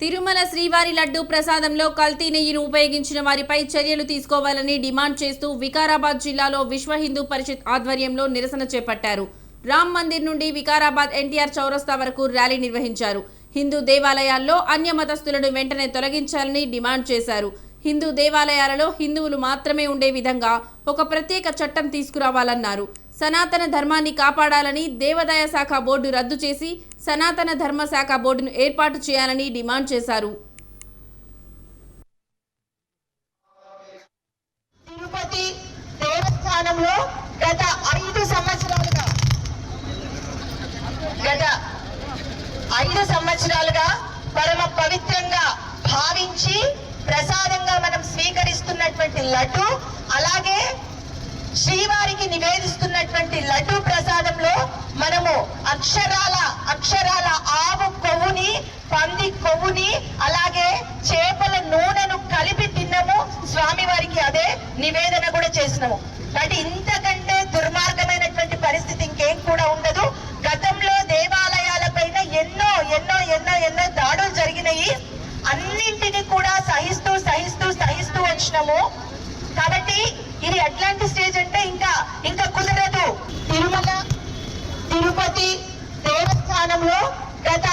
తిరుమల శ్రీవారి లడ్డు ప్రసాదంలో కల్తీ నెయ్యిను ఉపయోగించిన వారిపై చర్యలు తీసుకోవాలని డిమాండ్ చేస్తూ వికారాబాద్ జిల్లాలో విశ్వ హిందూ పరిషత్ ఆధ్వర్యంలో నిరసన చేపట్టారు. రామ్ మందిర్ నుండి వికారాబాద్ ఎన్టీఆర్ చౌరస్తా వరకు ర్యాలీ నిర్వహించారు. హిందూ దేవాలయాల్లో అన్య మతస్థులను వెంటనే తొలగించాలని డిమాండ్ చేశారు. హిందూ దేవాలయాలలో హిందువులు మాత్రమే ఉండే విధంగా ఒక ప్రత్యేక చట్టం తీసుకురావాలన్నారు. సనాతన ధర్మాన్ని కాపాడాలని దేవాదాయ శాఖ బోర్డు రద్దు చేసి సనాతన ధర్మ శాఖ బోర్డును ఏర్పాటు చేయాలని డిమాండ్ చేశారు. తిరుపతి దేవస్థానంలో గత ఐదు సంవత్సరాలుగా గత ఐదు సంవత్సరాలుగా పరమ పవిత్రంగా భావించి ప్రసాదంగా మనం స్వీకరిస్తున్నటువంటి లడ్డు అలాగే శ్రీవారికి నివేదిస్తున్న అక్షరాల అక్షరాల ఆవు కొవ్వుని పంది కొవ్వుని అలాగే చేపల నూనెను కలిపి తిన్నాము. స్వామివారికి అదే నివేదన కూడా చేసినాము. కాబట్టి ఇంతకంటే దుర్మార్గమైనటువంటి పరిస్థితి ఇంకేం కూడా ఉండదు. గతంలో దేవాలయాల పైన ఎన్నో ఎన్నో ఎన్నో ఎన్నో దాడులు జరిగినాయి. అన్నింటినీ కూడా సహిస్తూ సహిస్తూ సహిస్తూ వచ్చినాము కాబట్టి ఇది ఎట్లాంటి స్టేజ్ అంటే ఇంకా ఇంకా కుదరదు గత